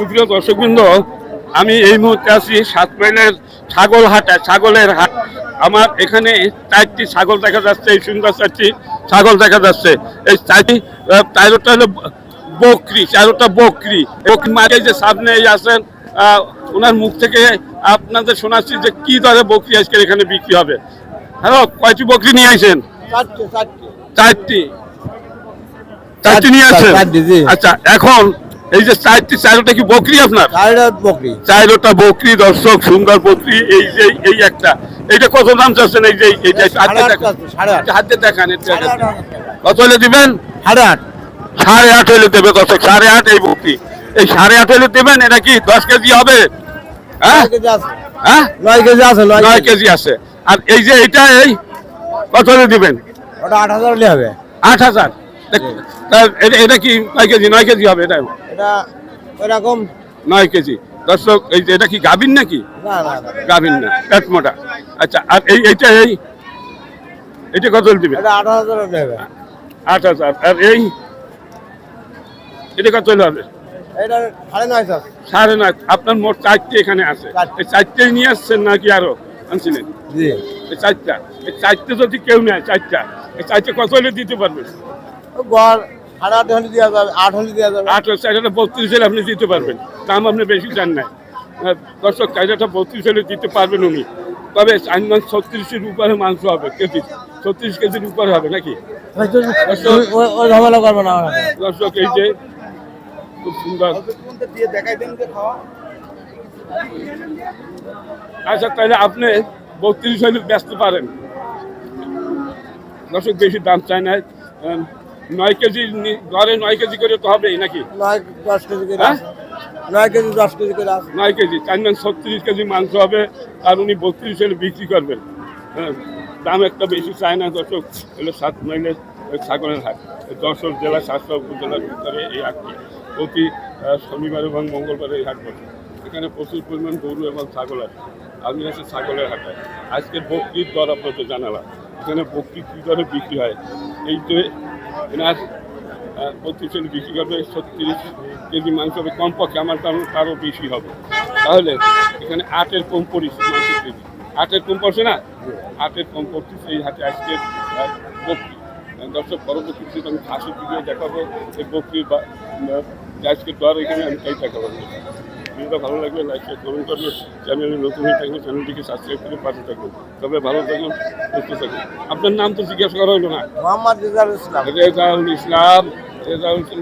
সুপ্রিয় দর্শকবৃন্দ আমি এই মুহূর্তে আছি সাত মাইলের ছাগল হাটে ছাগলের হাট। আমার এখানে চারটি ছাগল দেখা যাচ্ছে এই সুন্দর চারটি ছাগল দেখা যাচ্ছে। এই চারটি চারোটা হলো বকরি চারোটা বকরি। বকরি মাঝে যে সামনে আছেন ওনার মুখ থেকে আপনাদের শোনাচ্ছি যে কি দরে বকরি আজকে এখানে বিক্রি হবে। হ্যালো কয়টি বকরি নিয়ে আসেন চারটে চারটে। চারটি। চারটি নিয়ে আসেন আচ্ছা এখন এই যে চারটি চারোটা কি বকরি আপনার? বকরি। চারোটা বকরি দর্শক সুন্দর বকরি এই যে এই একটা। এইটা কত দাম চাচ্ছেন? এই যে এইটা সাড়ে হাতে দেখান। হাতে কত হলে দিবেন? সাড়ে আট। সাড়ে আট হলে দেবে দর্শক সাড়ে আট এই বকরি। এই সাড়ে আট হলে দেবেন এটা কি দশ কেজি হবে? হ্যাঁ? নয় কেজি আছে। হ্যাঁ? নয় কেজি আছে নয় কেজি। আছে। আর এই যে এটা এই কত হলে দিবেন? ওটা আট হাজার হলে হবে। আট হাজার। এটা এটা কি নয় কেজি নয় কেজি হবে এটা? এটা ওইরকম। নয় কেজি। দর্শক এই এটা কি গাভিন নাকি? না না না। গাভিন না পেট মোটা। আচ্ছা আর এই এইটা এই এটা কত দিবে? আট হাজার হবে। আর এই এটা কত হবে? সাড়ে নয় আপনার মোট চারটে এখানে আছে। চারটে। এই চারটেই নিয়ে আসছেন নাকি আরও আনছিলেন? এই চারটা। এই চারটে যদি কেউ নেয় চারটা। এই চারটে কত হলে দিতে পারবেন গড় সাড়ে আট হলে দেওয়া যাবে আট হলে দেওয়া যাবে। আট চারটা বত্রিশ হলে আপনি দিতে পারবেন। দাম আপনি বেশি চান নাই আহ, দর্শক চারটা বত্রিশ হলে দিতে পারবেন উনি। তবে চাইমান ছত্রিশের উপরে মাংস হবে কেজি। ছত্রিশ কেজির উপরে হবে নাকি? না। দর্শক এই যে খুব সুন্দর। আচ্ছা তাহলে আপনি বত্রিশ হলে ব্যস্ত পারেন। দর্শক বেশি দাম চায় না। উম, নয় কেজি ঘরে নয় কেজি করে তো হবেই নাকি? নয় দশ কেজি করে হ্যাঁ? নয় কেজি দশ কেজি করে নয় কেজি চার নয় ছত্রিশ কেজি মাংস হবে আর উনি বত্রিশ হলে বিক্রি করবেন। হ্যাঁ, দাম একটা বেশি চায় না দর্শক। হলো সাত মাইলের ছাগলের হাট। যশোর জেলা স্বাস্থ্য উপজেলার ভিতরে এই হাটটি। প্রতি শনিবার এবং মঙ্গলবার এই হাট বসে। এখানে প্রচুর পরিমাণ গরু এবং ছাগল আছে। আমি আছে ছাগলের হাটে আজকের বকরির দর আপনাদের জানালাম। এখানে বকরি কী দরে বিক্রি হয়? এই যে এনার পঁচিশ বিক্রি করবে, ছত্রিশ কেজি মাংস হবে, কমপক্ষে আমার তার তারও বেশি হবে। তাহলে এখানে আটের কম পড়েছে মাংসের কেজি। আটের কম পড়ছে না? আটের কম পড়ছে এই হাটে আজকে দর্শক পরবর্তীতে আমি খাসির ভিডিও দেখাবো। এই বকরির আজকের দর এখানে আমি তাই দেখাবো। ভিডিওটা ভালো লাগবে লাইক শেয়ার কমেন্ট করবেন চ্যানেলে নতুন হয়ে থাকবে চ্যানেলটিকে সাবস্ক্রাইব করে পাশে থাকবেন তবে ভালো থাকুন সুস্থ থাকুন। আপনার নাম তো জিজ্ঞাসা করা হলো না। মোহাম্মদ রিজাল ইসলাম। রেজাউল ইসলাম রেজাউল ইসলাম।